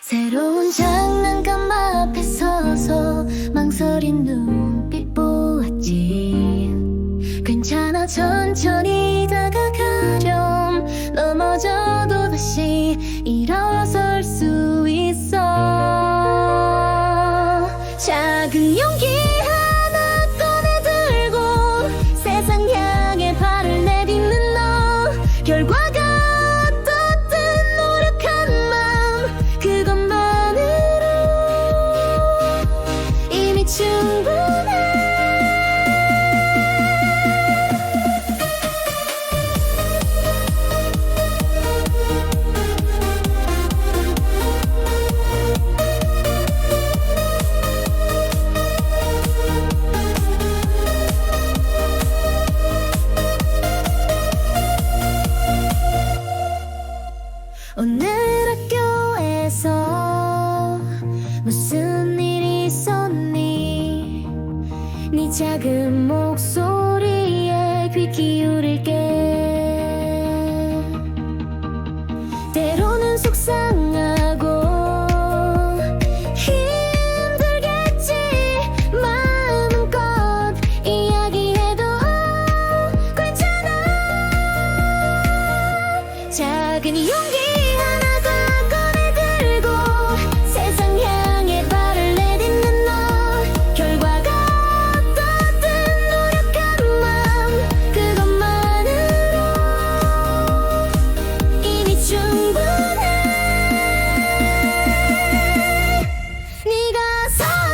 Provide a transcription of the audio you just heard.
새로운 장난감 앞에 서서 망설인 눈빛 보았지. 괜찮아 천천히 다가가렴. 넘어져도 다시 일어설 수 있어. 작은 용기 결과 오늘 학교에서 무슨 일이 있었니 네 작은 목소리에 귀 기울일게 때로는 속상하고 힘들겠지. 마음껏 이야기해도 괜찮아. 작은 용기 さあ